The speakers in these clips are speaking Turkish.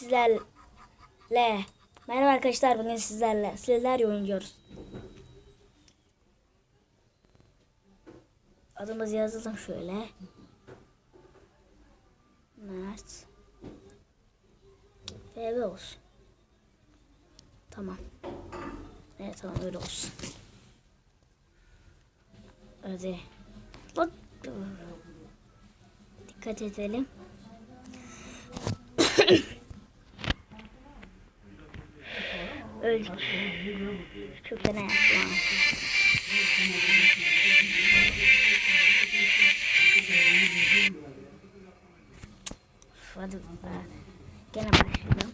sizlerle Merhaba arkadaşlar bugün sizlerle sizlerle oynuyoruz. Adımızı yazalım şöyle. Mert FB olsun. Tamam. Evet tamam öyle olsun. Hadi. Bak. Dikkat edelim. Öldük. Çok fena yaptım ama. Hadi. Gene başladım.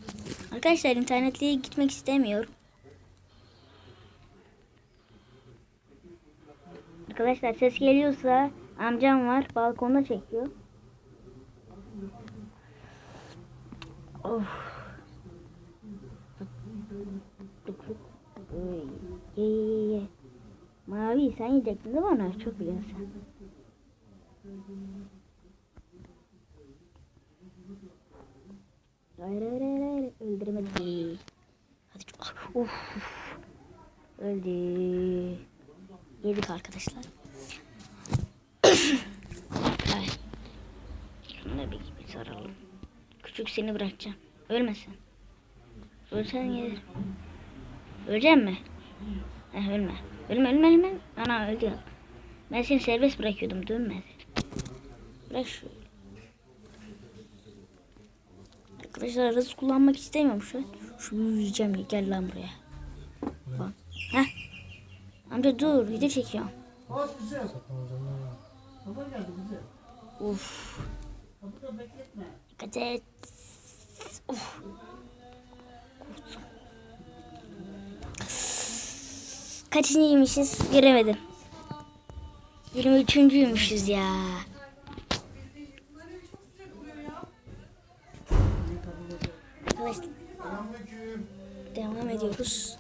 Arkadaşlar internetliğe gitmek istemiyorum. Arkadaşlar ses geliyorsa amcam var balkonda çekiyor. Of. Ye ye ye. Mavi sen yiyecektin değil mi onu? Çok biliyorsun sen. Hayır hayır hayır hayır. Öldüremedi. Hadi çok. Uf. Öldü. Yedik arkadaşlar. Ay. Şunu bir gibi saralım. Küçük seni bırakacağım. Ölmesin. Ölsen gelir. Ölecek mi? Heh, ölme. Ölme ölme ölme. Ana öldü. Ben seni serbest bırakıyordum dönme. Bırak şu. Arkadaşlar hız kullanmak istemiyorum şu an. Şu yiyeceğim ya gel lan buraya. Bak. Heh. Amca dur video çekiyorum. Hoş güzel. Baba geldi güzel. Uf. Kapıda bekletme. Dikkat et. Uf. Kaçıncıymışız göremedim. 23.yüymüşüz ya. Arkadaşlar devam ediyoruz.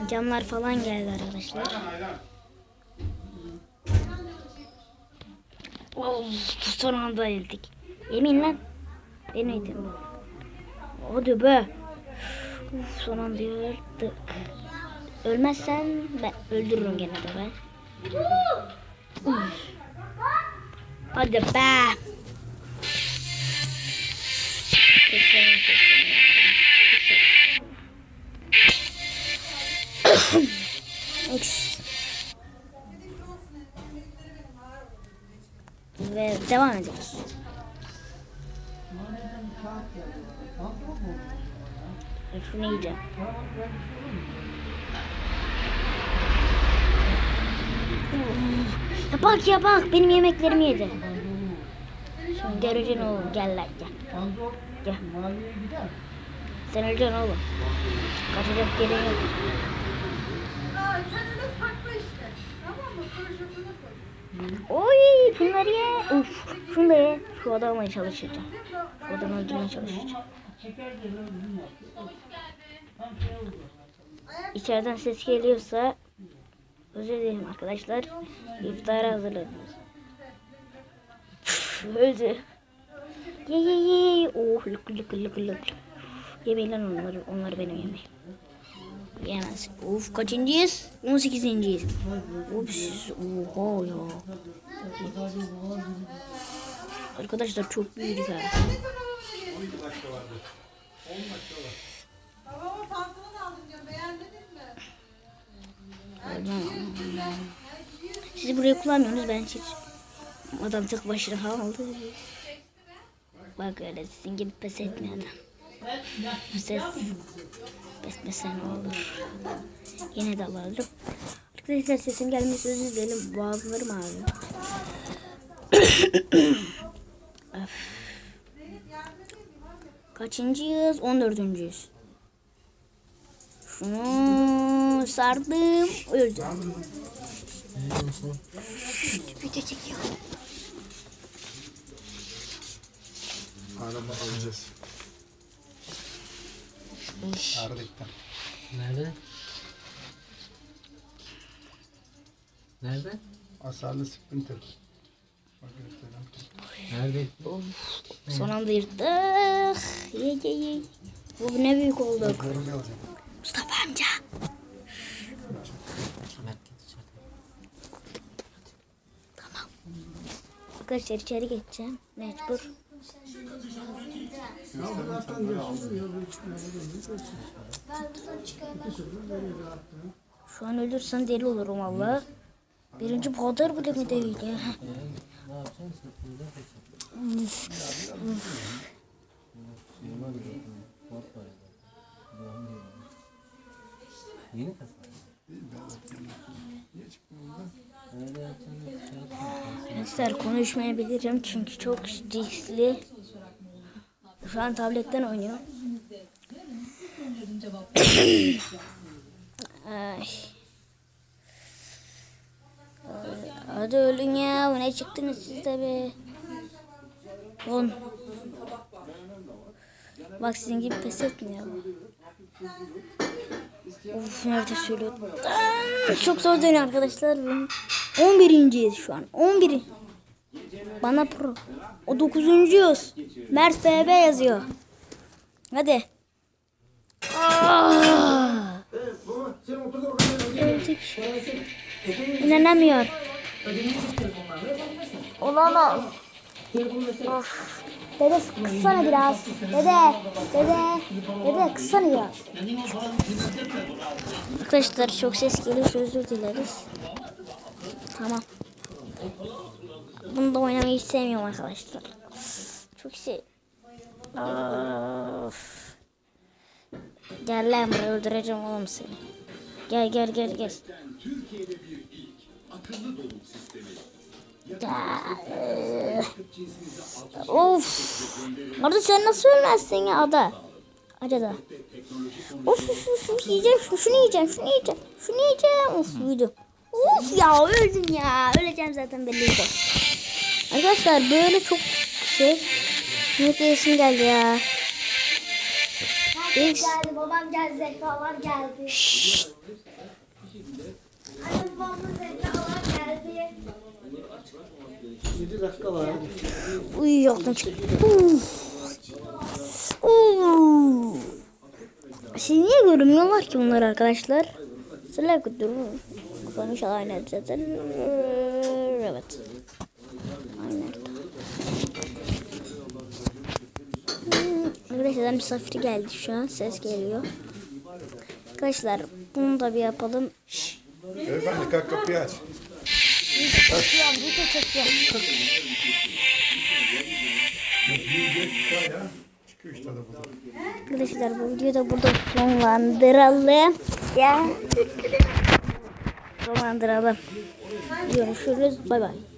Amcamlar falan geldi arkadaşlar. Of, son anda öldük. Yemin lan. Deneydim. Hadi be. Uf, son anda öldük. Ölmezsen ben öldürürüm gene de ben. Hadi be. Ve devam mu? Şunu yiyeceğim. Tamam ben Ya bak ya bak benim yemeklerimi yedi. Şimdi göreceksin oğlum gel lan gel. Gel. Sen öleceksin oğlum. Kaçacak yerin yok. Oy bunları ye. Uf şunu da ye. Şu adamla çalışacağım. Şu adamı öldürmeye çalışacağım. İçeriden ses geliyorsa özür dilerim arkadaşlar. İftara hazırlanıyoruz. Üf, Öldü. Ye ye ye. Oh lık lık lık lık. Yemeyin lan onları. Onlar benim yemeğim. Yemez. Of kaçıncıyız? 18.yiz. Ups. Oha ya. Arkadaşlar çok büyüdük ha. Babama Siz burayı kullanmıyorsunuz ben hiç. Adam tek başına aldı. Bak öyle sizin gibi pes etmiyor adam. Pes Besmesen olur. Yine de alırım. Arkadaşlar sesim gelmesi özür dilerim. Boğazlarım ağrıyor. Kaçıncıyız? 14. Şunu sardım. Öldü. Video çekiyor. Araba alacağız. İş. Erdek'ten. Nerede? Nerede? Asarlı Sprinter. Bak göstereyim. Nerede? Son anda yırttık. Ye ay ay. Bu ne büyük olduk. Mustafa amca. Arkadaşlar içeri geçeceğim. Mecbur. Şu an ölürsen deli olurum valla. Birinci bu kadar bile mi değil ya? Yeni kasa. Öyle yapacağını şey yapma. Arkadaşlar konuşmayabilirim çünkü çok riskli. Şu an tabletten oynuyor. Ay. Hadi ölün ya. Ne çıktınız siz de. On. Bak sizin gibi pes etmiyor. Of nerede söylüyor. Çok zor dönüyor arkadaşlar. 11.yiz şu an. 11. Bana pro. O 9.yüz. Mert BB yazıyor. Hadi. Öldük. İnanamıyor. Olamaz. Of. Dede kıssana biraz. Dede. Dede. Dede kıssana biraz. Arkadaşlar çok ses geliyor özür dileriz. Tamam. Bunu da oynamayı hiç sevmiyorum arkadaşlar. Çok şey. Of. Gel lan öldüreceğim oğlum seni. Gel gel gel gel. Ya, üf. of. Arda sen nasıl ölmezsin ya Ada? Ada. Of of of, of yiyeceğim şunu, şunu yiyeceğim şunu yiyeceğim şunu yiyeceğim of uyudum. Of ya öldüm ya öleceğim zaten belliydi. Arkadaşlar böyle çok şey Mutlu yesim geldi ya. Herkes geldi, babam geldi, zekalar geldi. Şşşt. Annem babamın zekalar geldi. 7 dakika var. Uyuyordum. Uf. Uf. Siz niye görünmüyorlar ki bunlar arkadaşlar? Sıla kudur. İnşallah aynı zaten. Evet. Aynen. Arkadaşlar misafir geldi şu an. Ses geliyor. Arkadaşlar bunu da bir yapalım. Beyefendi kalk kapıyı aç. Arkadaşlar bu videoyu da burada sonlandıralım. Ya. Sonlandıralım. Görüşürüz. Bay bay.